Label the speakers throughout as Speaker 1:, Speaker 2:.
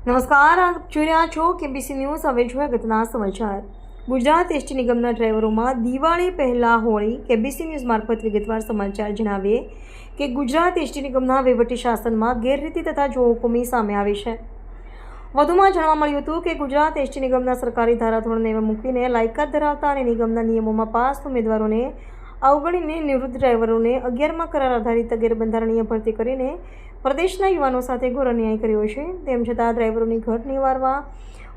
Speaker 1: નમસ્કાર, આપ જોઈ રહ્યા છો કેબીસી ન્યૂઝ. હવે જોઈએ અગત્યના સમાચાર. ગુજરાત એસટી નિગમના ડ્રાઈવરોમાં દિવાળી પહેલા હોળી કેબીસી ન્યૂઝ મારફત વિગતવાર સમાચાર જણાવીએ કે ગુજરાત એસટી નિગમના વહીવટી શાસનમાં ગેરરીતિ તથા જોખમી સામે આવી છે. વધુમાં જાણવા મળ્યું હતું કે ગુજરાત એસટી નિગમના સરકારી ધારાધોરણને મૂકીને લાયકાત ધરાવતા અને નિગમના નિયમોમાં પાસ ઉમેદવારોને અવગણીને નિવૃત્ત ડ્રાઈવરોને અગિયારમાં કરાર આધારિત ગેરબંધારણીય ભરતી કરીને પ્રદેશના યુવાનો સાથે ઘોર અન્યાય કર્યો છે. તેમ છતાં ડ્રાઈવરોની ઘટ નિવારવા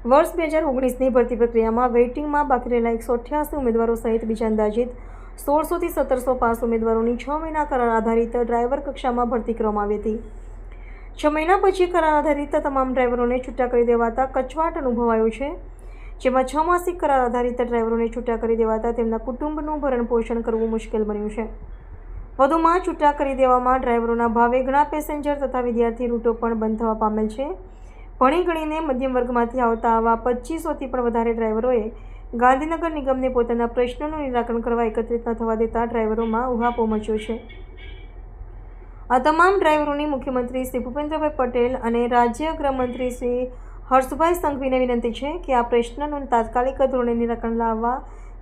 Speaker 1: વર્ષ બે હજાર ઓગણીસની ભરતી પ્રક્રિયામાં વેઇટિંગમાં બાકી રહેલા એકસો અઠ્યાસી ઉમેદવારો સહિત બીજા અંદાજિત સોળસોથી સત્તરસો પાસ ઉમેદવારોની છ મહિના કરાર આધારિત ડ્રાઈવર કક્ષામાં ભરતી કરવામાં આવી હતી. છ મહિના પછી કરાર આધારિત તમામ ડ્રાઈવરોને છૂટા કરી દેવાતા કચવાટ અનુભવાયો છે. જેમાં છ માસિક કરાર આધારિત ડ્રાઈવરોને છૂટા કરી દેવાતા તેમના કુટુંબનું ભરણ પોષણ કરવું મુશ્કેલ બન્યું છે. વધુમાં છૂટા કરી દેવામાં ડ્રાઈવરોના ભાવે ઘણા પેસેન્જર તથા વિદ્યાર્થી રૂટો પણ બંધ થવા પામેલ છે. ભણી ગણીને મધ્યમ વર્ગમાંથી આવતા આવા પચીસોથી પણ વધારે ડ્રાઈવરોએ ગાંધીનગર નિગમને પોતાના પ્રશ્નોનું નિરાકરણ કરવા એકત્રિત ન થવા દેતા ડ્રાઈવરોમાં ઉહાપો મચ્યો છે. આ તમામ ડ્રાઈવરોની મુખ્યમંત્રી શ્રી ભૂપેન્દ્રભાઈ પટેલ અને રાજ્ય ગૃહમંત્રી શ્રી હર્ષભાઈ સંઘવીને વિનંતી છે કે આ પ્રશ્નનું તાત્કાલિક ધોરણે નિરાકરણ લાવવા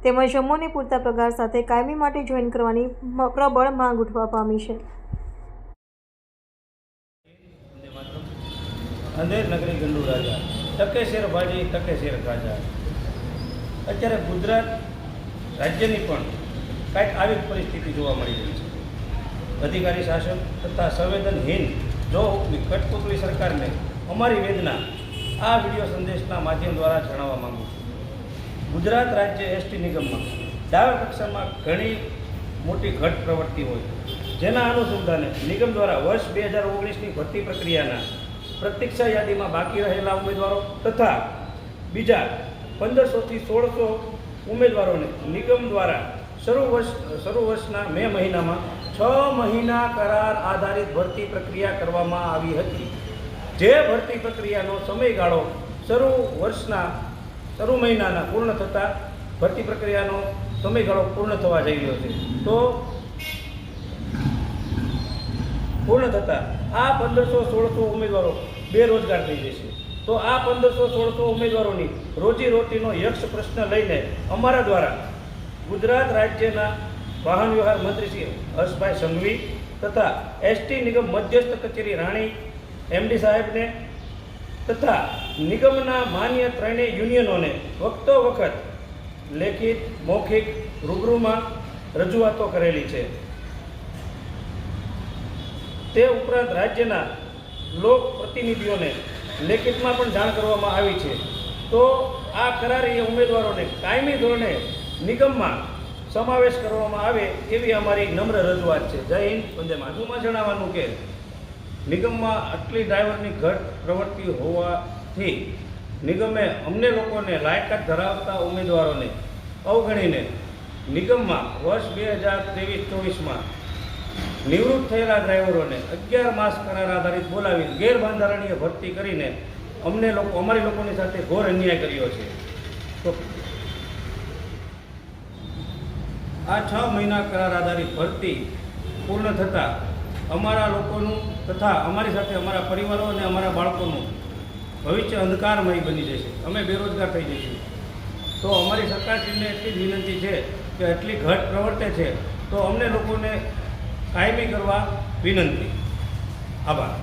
Speaker 1: તેમજ જમ્મુને પૂરતા પગાર સાથે કાયમી માટે જોઈન કરવાની પ્રબળ માંગ ઉઠવા પામી છે.
Speaker 2: અંધેર નગરી ગંડુ રાજા. ટકે શેર ભાજી ટકે શેર અત્યારે ગુજરાત રાજ્યની પણ કાંઈક આવી પરિસ્થિતિ જોવા મળી રહી છે. અધિકારી શાસન તથા સંવેદનહીન જો કઠપુતળી સરકારને અમારી વેદના આ વીડિયો સંદેશના માધ્યમ દ્વારા જણાવવા માંગુ છું. ગુજરાત રાજ્ય એસટી નિગમમાં દાવા કક્ષામાં ઘણી મોટી ઘટ પ્રવર્તી હોય. જેના અનુસંધાને નિગમ દ્વારા વર્ષ બે હજાર ઓગણીસની ભરતી પ્રક્રિયાના પ્રતીક્ષા યાદીમાં બાકી રહેલા ઉમેદવારો તથા બીજા પંદરસોથી સોળસો ઉમેદવારોને નિગમ દ્વારા શરૂ વર્ષ, શરૂ વર્ષના મે મહિનામાં છ મહિના કરાર આધારિત ભરતી પ્રક્રિયા કરવામાં આવી હતી. જે ભરતી પ્રક્રિયાનો સમયગાળો શરૂ વર્ષના શરૂ મહિનાના પૂર્ણ થતાં ભરતી પ્રક્રિયાનો સમયગાળો પૂર્ણ થવા જઈ રહ્યો છે. તો પૂર્ણ થતાં આ પંદરસો સોળસો ઉમેદવારો બેરોજગાર થઈ જશે. તો આ પંદરસો સોળસો ઉમેદવારોની રોજીરોટીનો યક્ષ પ્રશ્ન લઈને અમારા દ્વારા ગુજરાત રાજ્યના વાહન વ્યવહાર મંત્રી શ્રી હર્ષભાઈ સંઘવી તથા એસટી નિગમ મધ્યસ્થ કચેરી રાણી, એમડી સાહેબને તથા નિગમના માન્ય ત્રણેય યુનિયનોને વખતો વખત લેખિત, મૌખિક રૂબરૂમાં રજૂઆતો કરેલી છે. તે ઉપરાંત રાજ્યના લોક પ્રતિનિધિઓને લેખિતમાં પણ જાણ કરવામાં આવી છે. તો આ કરારી ઉમેદવારોને કાયમી ધોરણે નિગમમાં સમાવેશ કરવામાં આવે એવી અમારી નમ્ર રજૂઆત છે. જય હિન્દ. વંદે માધુમાં જણાવવાનું કે નિગમમાં આટલી ડ્રાઈવરની ઘટ પ્રવૃત્તિ હોવાથી નિગમે અમને લોકોને લાયકાત ધરાવતા ઉમેદવારોને અવગણીને નિગમમાં વર્ષ બે હજાર ત્રેવીસ ચોવીસમાં નિવૃત્ત થયેલા ડ્રાઈવરોને અગિયાર માસ કરાર આધારિત બોલાવી ગેરબંધારણીય ભરતી કરીને અમને લોકો અમારી લોકોની સાથે ઘોર અન્યાય કર્યો છે. તો આ છ મહિના કરાર આધારિત ભરતી પૂર્ણ થતાં અમારા લોકોનું તથા અમારી સાથે અમારા પરિવારો અને અમારા બાળકોનું ભવિષ્ય અંધકારમય બની જશે. અમે બેરોજગાર થઈ જઈશું. તો અમારી સરકારશ્રીને એટલી જ વિનંતી છે કે એટલી ઘટ પ્રવર્તે છે, તો અમને લોકોને કાયમી કરવા વિનંતી. આભાર.